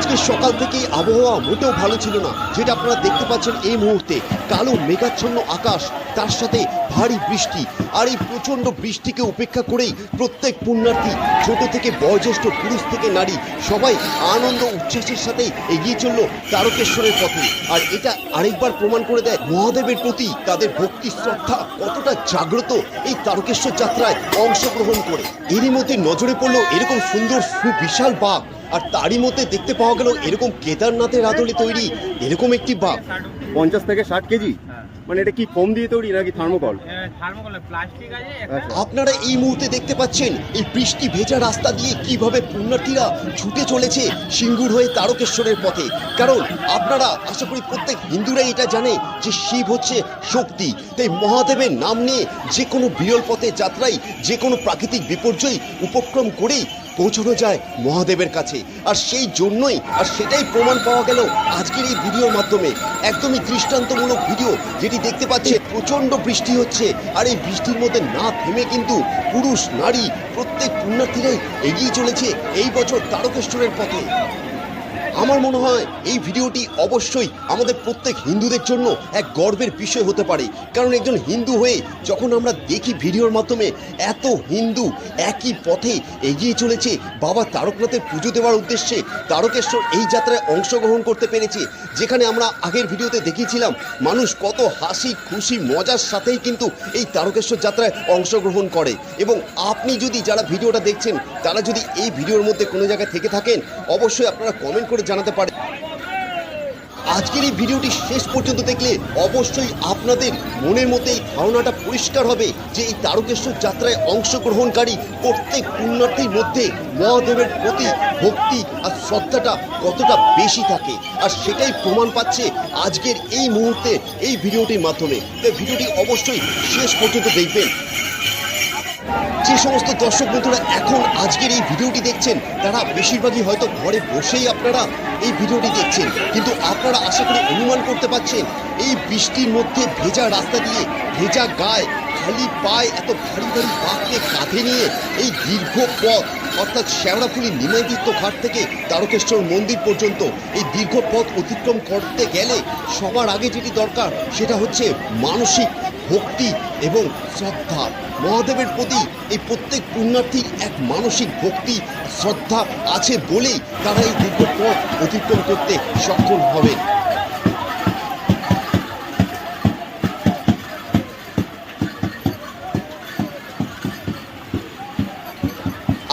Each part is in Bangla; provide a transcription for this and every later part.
আজকে সকাল থেকেই আবহাওয়া মোটেও ভালো ছিল না। যেটা আপনারা দেখতে পাচ্ছেন এই মুহূর্তে, কালো মেঘাচ্ছন্ন আকাশ, তার সাথে ভারী বৃষ্টি। আর এই প্রচণ্ড বৃষ্টিকে উপেক্ষা করেই প্রত্যেক পুণ্যার্থী, ছোট থেকে বয়োজ্যেষ্ঠ পুরুষ থেকে নারী, সবাই আনন্দ উচ্ছ্বাসের সাথে এগিয়ে চলল তারকেশ্বরের পথে। আর এটা আরেকবার প্রমাণ করে দেয় মহাদেবের প্রতি তাদের ভক্তি শ্রদ্ধা কতটা জাগ্রত এই তারকেশ্বর যাত্রায় অংশগ্রহণ করে। এরই মধ্যে নজরে পড়ল এরকম সুন্দর সুবিশাল বাঘ। আর তারই মধ্যে দেখতে পাওয়া গেল এরকম কেদারনাথের আদলে তৈরি এরকম একটি বাঘ পঞ্চাশ থেকে ষাট কেজি। মানে এটা কি ফোম দিয়ে তৈরি নাকি থার্মোকল আচ্ছা। আপনারা এই মুহূর্তে দেখতে পাচ্ছেন এই বৃষ্টি ভেজা রাস্তা দিয়ে কীভাবে পুণ্যার্থীরা ছুটে চলেছে সিঙ্গুর হয়ে তারকেশ্বরের পথে কারণ আপনারা আশা করি প্রত্যেক হিন্দুরাই এটা জানে যে শিব হচ্ছে শক্তি তাই মহাদেবের নাম নিয়ে যে কোনো বিরল পথে যাত্রায় যে কোনো প্রাকৃতিক বিপর্যয় উপক্রম করেই পৌঁছানো যায় মহাদেবের কাছে। আর সেই জন্যই, আর সেটাই প্রমাণ পাওয়া গেল আজকের এই ভিডিওর মাধ্যমে। একদমই দৃষ্টান্তমূলক ভিডিও, যেটি দেখতে পাচ্ছে প্রচণ্ড বৃষ্টি হচ্ছে। আর এই বৃষ্টির মধ্যে না থেমে কিন্তু পুরুষ, নারী প্রত্যেক পুণ্যার্থীরাই এগিয়ে চলেছে এই বছর তারকেশ্বরের পথে। আমার মনে হয় এই ভিডিওটি অবশ্যই আমাদের প্রত্যেক হিন্দুদের জন্য এক গর্বের বিষয় হতে পারে। কারণ একজন হিন্দু হয়ে যখন আমরা দেখি ভিডিওর মাধ্যমে এত হিন্দু একই পথে এগিয়ে চলেছে, বাবা তারকনাথের পুজো দেওয়ার উদ্দেশ্যে তারকেশ্বর এই যাত্রায় অংশগ্রহণ করতে পেরেছে, যেখানে আমরা আগের ভিডিওতে দেখিয়েছিলাম মানুষ কত হাসি, খুশি, মজার সাথেই কিন্তু এই তারকেশ্বর যাত্রায় অংশগ্রহণ করে। এবং আপনি যদি যারা ভিডিওটা দেখছেন, তারা যদি এই ভিডিওর মধ্যে কোনো জায়গায় থেকে থাকেন, অবশ্যই আপনারা কমেন্ট করে জানাতে পারে। আজকের এই ভিডিওটি শেষ পর্যন্ত দেখলে অবশ্যই আপনাদের মনের মধ্যে এই ধারণাটা পরিষ্কার হবে যে এই তারকেশ্বর যাত্রায় অংশগ্রহণকারী প্রত্যেক পুণ্যার্থীর মধ্যে মহাদেবের প্রতি ভক্তি আর শ্রদ্ধাটা কতটা বেশি থাকে। আর সেটাই প্রমাণ পাচ্ছে আজকের এই মুহূর্তে এই ভিডিওটির মাধ্যমে। তাই ভিডিওটি অবশ্যই শেষ পর্যন্ত দেখবেন। যে সমস্ত দর্শক বন্ধুরা এখন আজকের এই ভিডিওটি দেখছেন, তারা বেশিরভাগই হয়তো ঘরে বসেই আপনারা এই ভিডিওটি দেখছেন। কিন্তু আপনারা আশা করি অনুমান করতে পারছেন, এই বৃষ্টির মধ্যে ভেজা রাস্তা দিয়ে ভেজা গায়ে, খালি পায়ে এত ভারী ভারী বাঘকে কাঁধে নিয়ে এই দীর্ঘ পথ, অর্থাৎ শেওড়াফুলি নিমাইদিত্য ঘাট থেকে তারকেশ্বর মন্দির পর্যন্ত এই দীর্ঘ পথ অতিক্রম করতে গেলে সবার আগে যেটি দরকার, সেটা হচ্ছে মানসিক ভক্তি এবং শ্রদ্ধা। মহাদেবের প্রতি এই প্রত্যেক পুণ্যার্থীর এক মানসিক ভক্তি, শ্রদ্ধা আছে বলেই তারা এই দীর্ঘ পথ অতিক্রম করতে সক্ষম হবেন।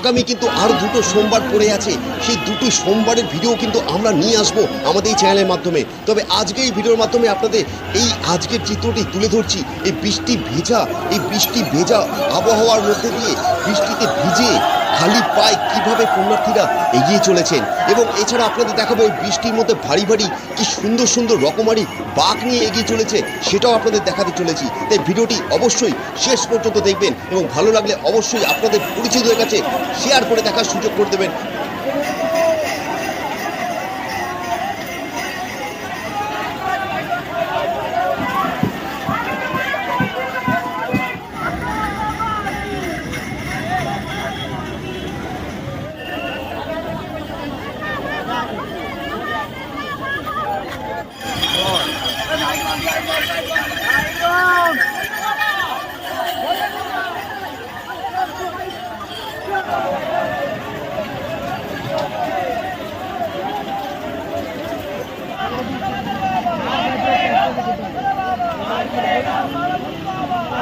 আগামী কিন্তু আর দুটো সোমবার পড়ে আছে। সেই দুটো সোমবারের ভিডিও কিন্তু আমরা নিয়ে আসব আমাদের এই চ্যানেলের মাধ্যমে। তবে আজকে এই ভিডিওর মাধ্যমে আপনাদের এই আজকের চিত্রটি তুলে ধরছি। এই বৃষ্টি ভেজা, এই বৃষ্টি ভেজা আবহাওয়ার মধ্যে দিয়ে বৃষ্টিতে ভিজে খালি পায়ে কীভাবে পুণ্যার্থীরা এগিয়ে চলেছেন? এবং এছাড়া আপনাদের দেখাবো ওই বৃষ্টির মধ্যে ভারী ভারী কি সুন্দর সুন্দর রকমারি বাঘ নিয়ে এগিয়ে চলেছে, সেটাও আপনাদের দেখাতে চলেছি। তাই ভিডিওটি অবশ্যই শেষ পর্যন্ত দেখবেন এবং ভালো লাগলে অবশ্যই আপনাদের পরিচিতদের কাছে শেয়ার করে দেখার সুযোগ করে দেবেন।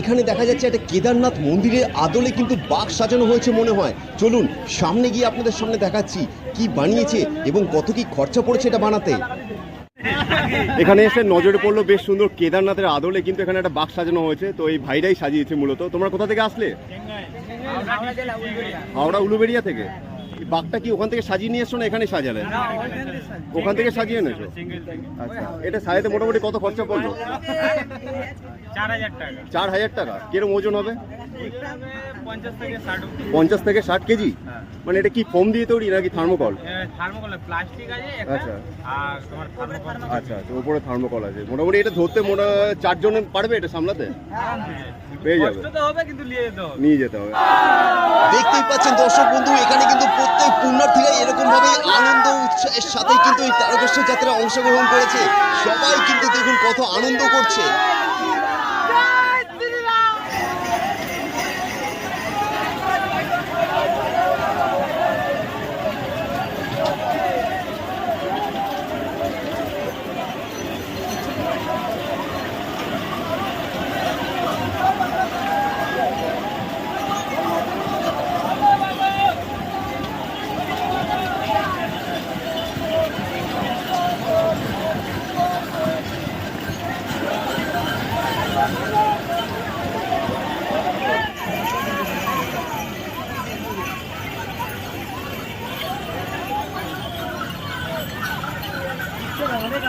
এখানে দেখা যাচ্ছে একটা কেদারনাথ মন্দিরের আদলে কিন্তু বাঘ সাজানো হয়েছে মনে হয়। চলুন, সামনে গিয়ে আপনাদের সামনে দেখাচ্ছি কি বানিয়েছে এবং কত কি খরচা পড়েছে এটা বানাতে। এখানে এসে নজরে পড়ল বেশ সুন্দর কেদারনাথের আদলে কিন্তু এখানে একটা বাঘ সাজানো হয়েছে। তো এই ভাইরাই সাজিয়েছে মূলত। তোমরা কোথা থেকে আসলে? হাওড়া উলুবেড়িয়া থেকে। বাঘটা কি ওখান থেকে সাজিয়ে নিয়ে এসছো না এখানে সাজালে ওখান থেকে সাজিয়ে এনেছো? আচ্ছা এটা সাজাতে মোটামুটি কত খরচা পড়ল? চার হাজার টাকা। কিরম ওজন হবে? পঞ্চাশ থেকে ষাট কেজি? হ্যাঁ। মানে এটা কি ফোম দিয়ে তৈরি নাকি থার্মোকল? থার্মোকল প্লাস্টিক আছে একটা আচ্ছা। থার্মোকল আচ্ছা আচ্ছা থার্মোকল আছে। মোটামুটি এটা ধরতে মোটা চারজন পারবে এটা সামলাতে? পেয়ে যাবে। হবে কিন্তু নিয়ে যেতে হবে। নিয়ে যেতে হবে। দেখতেই পাচ্ছেন দর্শক বন্ধু এখানে কিন্তু প্রত্যেক পুণ্যার্থীরা এরকম ভাবে আনন্দ উৎসাহের সাথে কিন্তু এই তারকেশ্বর যাত্রায় অংশগ্রহণ করেছে। সবাই কিন্তু দেখুন কত আনন্দ করছে।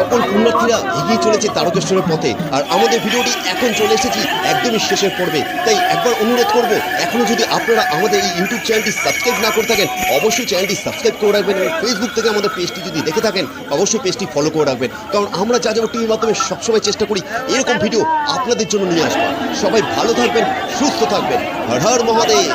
সকল পুণ্যার্থীরা এগিয়ে চলেছে তারকেশ্বরের পথে। আর আমাদের ভিডিওটি এখন চলে এসেছি একদমই শেষের পর্বে। তাই একবার অনুরোধ করব, এখনও যদি আপনারা আমাদের এই ইউটিউব চ্যানেলটি সাবস্ক্রাইব না করে থাকেন, অবশ্যই চ্যানেলটি সাবস্ক্রাইব করে রাখবেন এবং ফেসবুক থেকে আমাদের পেজটি যদি দেখে থাকেন, অবশ্যই পেজটি ফলো করে রাখবেন। কারণ আমরা যা যাব টিভির মাধ্যমে সবসময় চেষ্টা করি, এরকম ভিডিও আপনাদের জন্য নিয়ে আসব সবাই ভালো থাকবেন, সুস্থ থাকবেন। হর হর মহাদেব।